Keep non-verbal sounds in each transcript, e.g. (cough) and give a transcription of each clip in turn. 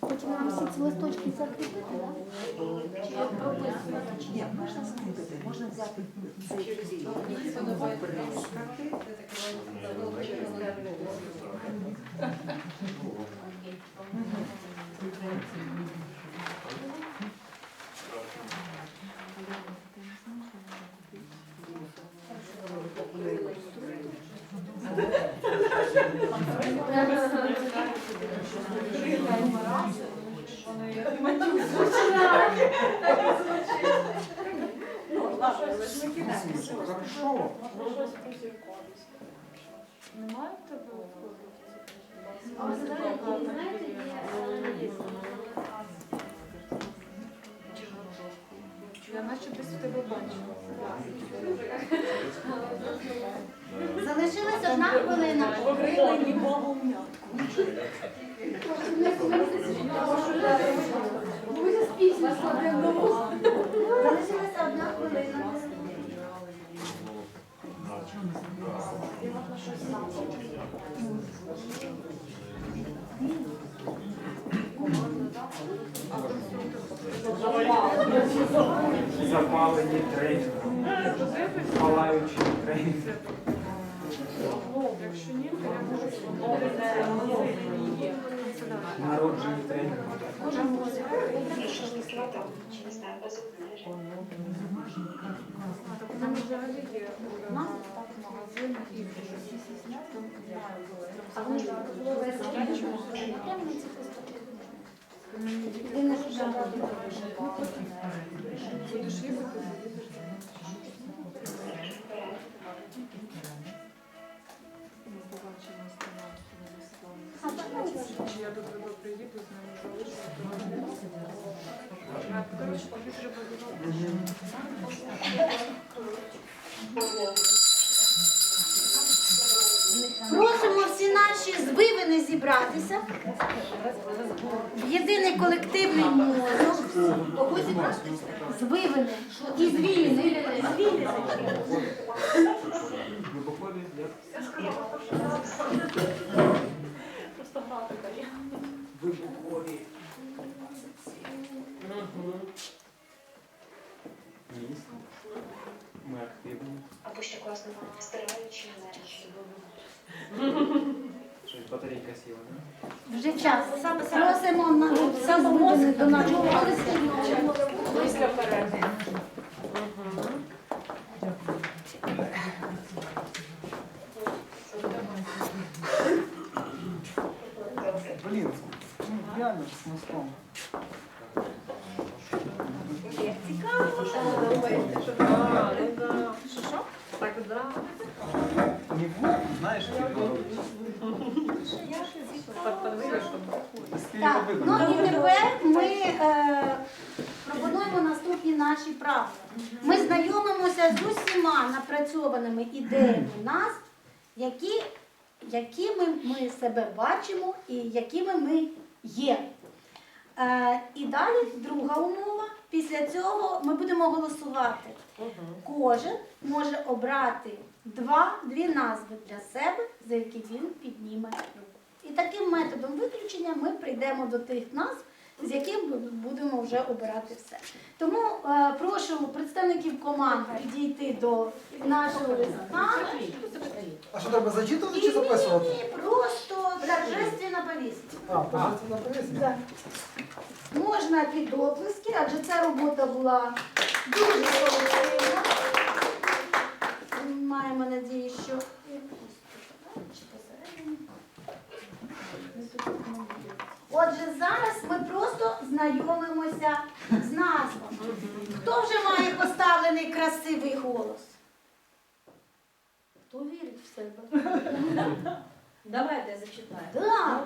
почали нам всі ці листочки закріпити, так? Ні, можна скріпити, можна взяти цей приспати. Хорошо. Немає тебе Я наче десь в тебе бачила. Залишилась одна хвилина. Залишилася одна хвилина. Запалені тренером. Палаючі тренер. Якщо ні, то я можу Народжені знаю, без обмежень. Там взагалі є магазин і А вони ж будеш їхати, ми побачимо ну, Чи я до тебе приїду, з ними залишу. то коротше, тобі треба додати. Просимо всі наші звивини зібратися в єдиний колективний мозок. Звивини і звільни. Глибоко Вибухові. Ні. Ми активні. Або ще класно стираючи енергію. Щось батарейка сіла, да? Вже час. Просимо на всі до нашого. Після перерви. Блін, ну реально з мостом. Не в знаєш, Так, ну і тепер ми е, пропонуємо наступні правила. Ми знайомимося з усіма напрацьованими ідеями назв, які, якими ми себе бачимо і якими ми є. Е, і далі друга умова. Після цього ми будемо голосувати. Кожен може обрати два-дві назви для себе, за які він підніме руку. І таким методом виключення ми прийдемо до тих назв, з яким ми будемо вже обирати все. Тому е, прошу представників команд підійти до нашого листа. А що треба зачитувати чи записувати? ні, просто торжественно повісти. А, торжественно на Так. Можна під оплески, адже ця робота була дуже колективна. Маємо надію, що чи посередині. Отже, зараз ми просто знайомимося з назвами. Хто вже має поставлений красивий голос? Хто вірить в себе? Давайте я зачитаю. Так,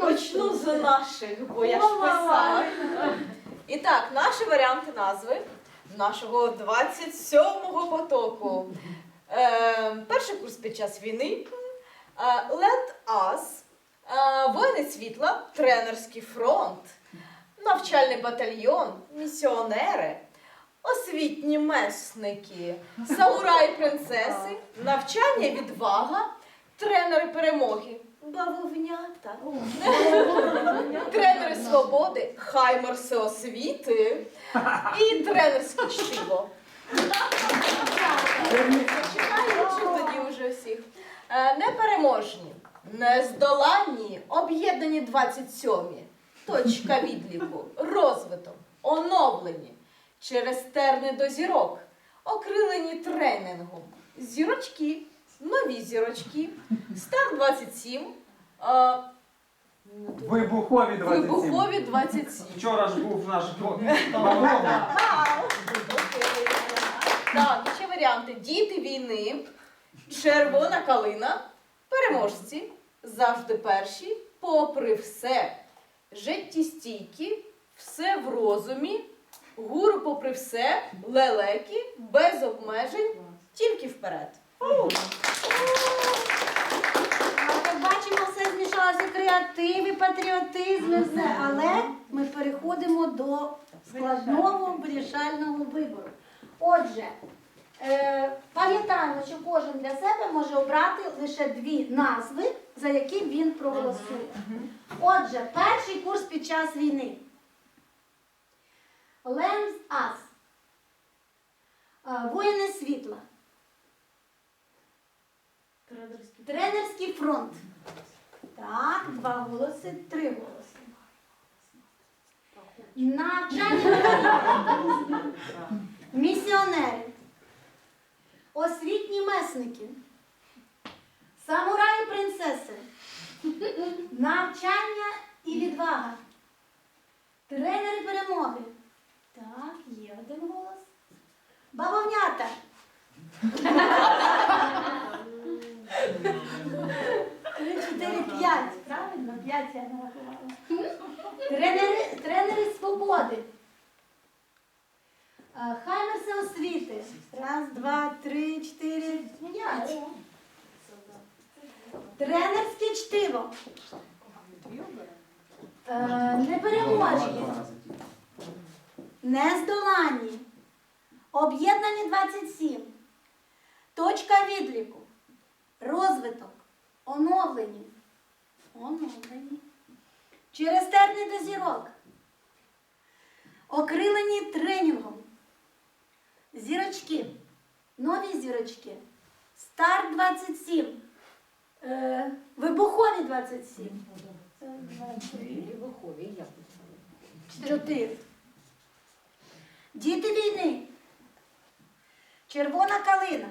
Почну з наших, бо я ж писала. І так, наші варіанти назви нашого 27-го потоку. Е, перший курс під час війни. Е, Let Us. Е, Воїни світла, тренерський фронт, навчальний батальйон, місіонери, освітні месники, самураї принцеси, (laughs) навчання відвага, тренери перемоги, бавовнята, тренери свободи, хаймерси освіти і тренерське чтиво. Зачекаю, тоді вже всіх. Е, Непереможні, нездоланні, об'єднані 27-мі. Точка відліку, розвиток, оновлені, через терни до зірок, окрилені тренінгом, зірочки, нові зірочки, стар 27, е, Вибухові 27. вибухові 27. Вчора ж був наш вагон. Окей. Так, ще варіанти. Діти війни, червона калина, переможці, завжди перші, попри все, життєстійкі, все в розумі, гуру попри все, лелеки, без обмежень, тільки вперед. Як бачимо, все змішалося креатив і патріотизм, і все. Але ми переходимо до складного вирішального вибору. Отже, е, пам'ятаємо, що кожен для себе може обрати лише дві назви, за які він проголосує. Отже, перший курс під час війни. Lens Us. Е, Воїни світла. Тренерський фронт. Так, два голоси, три голоси. Навчання місіонери, освітні месники, самураї принцеси, навчання і відвага, тренери перемоги. Так, є один голос. Бабовнята. Три, п'ять. Правильно, п'ять я нарахувала. Тренери, тренери свободи. Е, Хаймерси освіти. Раз, два, три, чотири, п'ять. Тренерське чтиво. Е, Непереможні. Нездоланні. Об'єднані 27. Точка відліку. Розвиток. Оновлені. Оновлені. Через терни до зірок. Окрилені тренінгом. Зірочки. Нові зірочки. Старт 27. Е, вибухові 27. Це два, три, Чотири. Діти війни. Червона калина.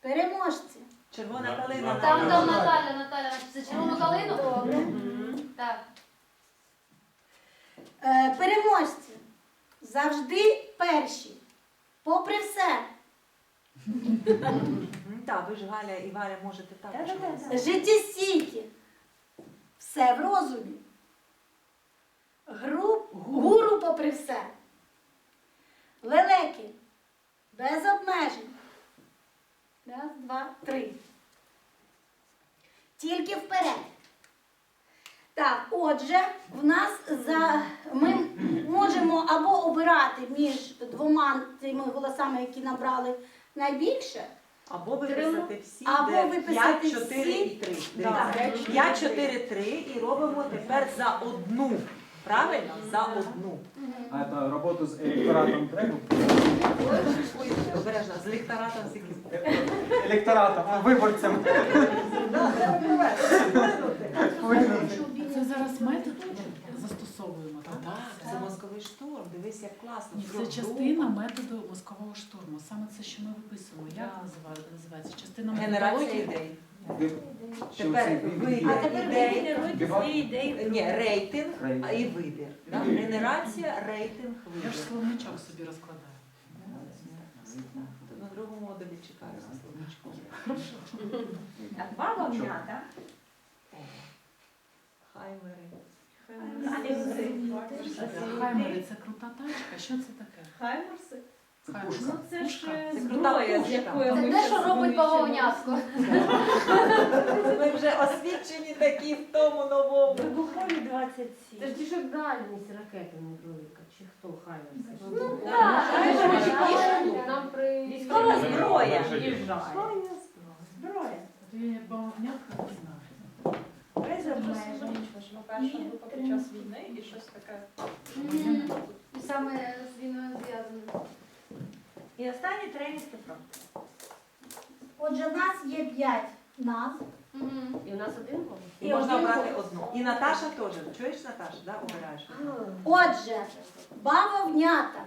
Переможці. Червона калина. Там, там Наталя, Наталя, це червону калину? Добре. Так. Е, переможці. Завжди перші. Попри все. Так, ви ж Галя і Валя можете також. Життєстійкі. Все в розумі. Гру, гуру попри все. Лелеки. Без обмежень. Раз, два, три. Тільки вперед. Так, отже, в нас за ми можемо або обирати між двома цими голосами, які набрали найбільше. Або виписати всі, Або де виписати 5, 4 всі. і 3. Так. 5, 4, 3 і робимо тепер за одну. Правильно? За одну. А это роботу з електоратом треба? Обережно, з ліхтаратом всіх. Електоратом, виборцям. Це зараз метод застосовуємо, так? Так, це мозковий штурм. Дивись, як класно. Ні, це частина методу мозкового штурму. Саме це, що ми виписуємо. Як називає- називається? Частина Генерація методології? Ідей. Тепер вибір ідей. Ні, рейтинг Рейтинг. а і вибір. да? Генерація, рейтинг, Я ж словничок собі розкладаю. На другому модулі чекаю на словничку. Хаймери. Хаймери це крута тачка. Що це таке? Хаймерси. Ну, це ж е, зброя, з якою Це ми те, що робить знищимо. Ми вже освічені такі в тому новому. Вибухові 27. Це ж ті, що дальність ракети невелика, чи хто хай Ну, так. Нам при Військова зброя. Зброя. От я бавовнятка не знаю. Без обмежень. що ми перша група під час війни і щось таке. І Саме з війною зв'язано. І останній тренінг про. Отже, в нас є 5 назв. Мгм. І у нас один голос. І можна обрати одну. І Наташа теж. Чуєш, Наташа, да? обираєш? Отже, бавовнята.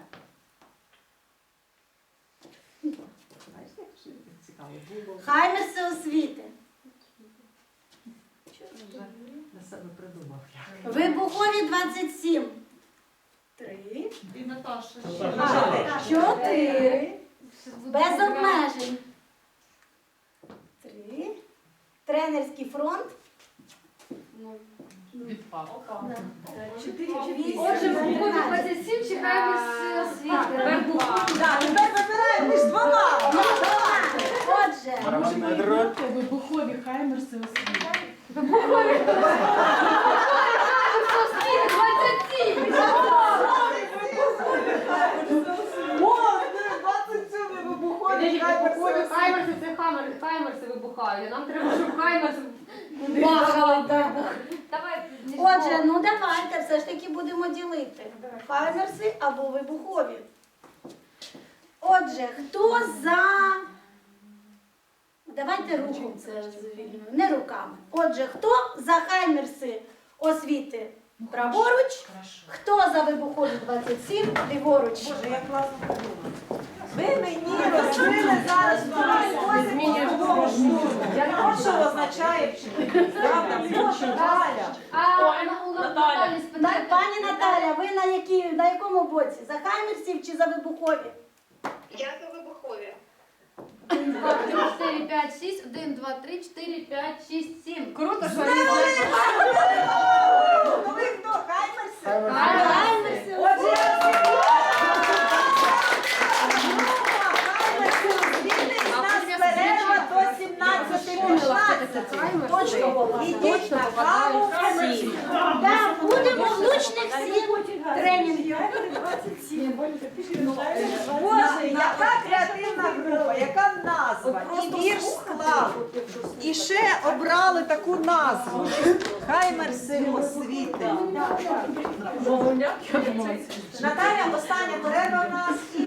Знаєш, як ж цікаво було. Хаймерси освіти. Вже на себе придумав я? Вибухові 27. Три. І Наташа. А, Чотири. Без обмежень. Три. Тренерський фронт. Відпав. Отже, в Бухові 27 чекаємо з освіти. Так, тепер вибираємо між двома. Отже, має бути вибухові хаймерси освіти. Освіти 27! О, 27 вибухові. Хаймерси це хамер, хаймерси Нам треба, хаймерси бахали. Давай. Отже, ну давайте все ж таки будемо ділити. Хаймерси або вибухові. Отже, хто за. Давайте звільнимо, не руками. Отже, хто за хаймерси освіти праворуч, хто за вибухові 27 ліворуч. Боже, як класно придумали. Ви мені розкрили зараз нового штурму. Я от що означає правда, Боже, Валя. А у Наталі На- спитайте. Пані Наталя, ви на, які, на якому боці? За хаймерсів чи за вибухові? Я за вибухові. 1, 2, 3, 4, 5, 6, 1, 2, 3, 4, 5, 6, 7. Круто, що Ну ви хто? Хаймерси? Хаймерси. Отже, я Хаймерси освіти, і в нас перерва 17.15. Точно. Ідіть на каву всі. Так, будемо влучних сім тренінгів. Боже, яка креативна група, яка назва, і вірш склав. І ще обрали таку назву. Хаймерси освіти. Наталя, остання перерва в нас. і